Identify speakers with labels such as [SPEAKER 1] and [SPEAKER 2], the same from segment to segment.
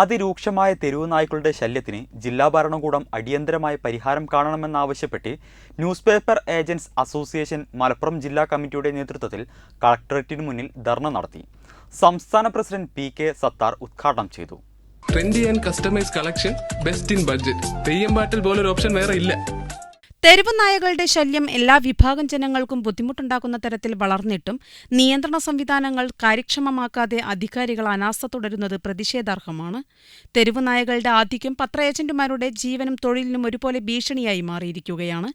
[SPEAKER 1] അതിരൂക്ഷമായ തെരുവ് നായ്ക്കളുടെ ശല്യത്തിന് ജില്ലാ ഭരണകൂടം അടിയന്തരമായ പരിഹാരം കാണണമെന്നാവശ്യപ്പെട്ട് newspaper agents association Malappuram ജില്ലാ കമ്മിറ്റിയുടെ നേതൃത്വത്തിൽ കളക്ടറേറ്റിന് മുന്നിൽ ധർണ നടത്തി. സംസ്ഥാന പ്രസിഡന്റ് പി കെ സത്താർ ഉദ്ഘാടനം ചെയ്തു.
[SPEAKER 2] Trendy and customise collection best in budget തെയ്യം പാട്ടിൽ പോലൊരു ഓപ്ഷൻ വേറെ ഇല്ല.
[SPEAKER 3] തെരുവ് നായകളുടെ ശല്യം എല്ലാ വിഭാഗം ജനങ്ങൾക്കും ബുദ്ധിമുട്ടുണ്ടാക്കുന്ന തരത്തിൽ വളർന്നിട്ടും നിയന്ത്രണ സംവിധാനങ്ങൾ കാര്യക്ഷമമാക്കാതെ അധികാരികൾ അനാസ്ഥ തുടരുന്നത് പ്രതിഷേധാർഹമാണ്. തെരുവ് നായകളുടെ ആധിക്യം പത്ര ഏജന്റുമാരുടെ ജീവനും തൊഴിലിനും ഒരുപോലെ ഭീഷണിയായി മാറിയിരിക്കുകയാണ്.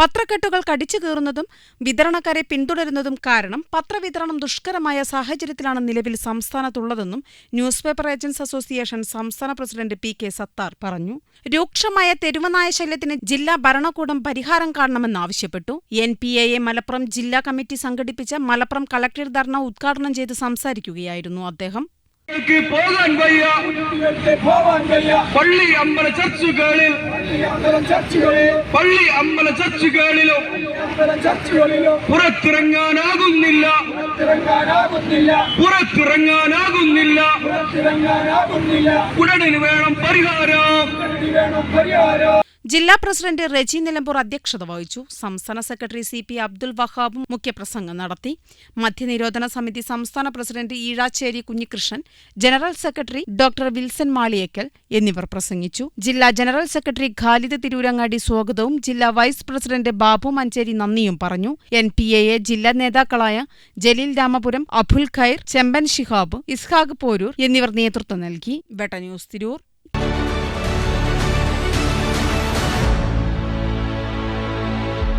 [SPEAKER 3] പത്രക്കെട്ടുകൾ കടിച്ചു കീറുന്നതും വിതരണക്കാരെ പിന്തുടരുന്നതും കാരണം പത്രവിതരണം ദുഷ്കരമായ സാഹചര്യത്തിലാണ് നിലവിൽ സംസ്ഥാനത്തുള്ളതെന്നും ന്യൂസ് പേപ്പർ ഏജന്റ്സ് അസോസിയേഷൻ സംസ്ഥാന പ്രസിഡന്റ് പി കെ സത്താർ പറഞ്ഞു. രൂക്ഷമായ തെരുവനായ ശല്യത്തിന് ജില്ലാ ഭരണകൂടം പരിഹാരം കാണണമെന്നാവശ്യപ്പെട്ടു N P A A Malappuram ജില്ലാ കമ്മിറ്റി സംഘടിപ്പിച്ച മലപ്പുറം കളക്ടർ ധർണ ഉദ്ഘാടനം ചെയ്ത് സംസാരിക്കുകയായിരുന്നു അദ്ദേഹം.
[SPEAKER 4] കുട്ടികൾക്ക് പോകാൻ വയ്യ. പള്ളി അമ്പല ചർച്ചുകളിൽ പള്ളി അമ്പല ചർച്ചുകളിലും പുറത്തിറങ്ങാനാകുന്നില്ല. പുറത്തിറങ്ങാനാകുന്നില്ല. ഉടനെ വേണം പരിഹാരം.
[SPEAKER 3] ജില്ലാ പ്രസിഡന്റ് റെജി നിലമ്പൂർ അധ്യക്ഷത വഹിച്ചു. സംസ്ഥാന സെക്രട്ടറി സി പി അബ്ദുൽ വഹാബും മുഖ്യപ്രസംഗം നടത്തി. മദ്യനിരോധന സമിതി സംസ്ഥാന president Eezhacherry Kunhikrishnan general secretary doctor Wilson Maliyekkal എന്നിവർ പ്രസംഗിച്ചു. ജില്ലാ ജനറൽ സെക്രട്ടറി ഖാലിദ് തിരൂരങ്ങാടി സ്വാഗതവും ജില്ലാ വൈസ് പ്രസിഡന്റ് ബാബു മഞ്ചേരി നന്ദിയും പറഞ്ഞു. എൻ പി എ ജില്ലാ നേതാക്കളായ ജലീൽ രാമപുരം അബുൽ ഖൈർ ചെമ്പൻ ഷിഹാബ് ഇസ്ഹാഖ് പോരൂർ എന്നിവർ നേതൃത്വം നൽകി. വെട്ട ന്യൂസ് തിരൂർ.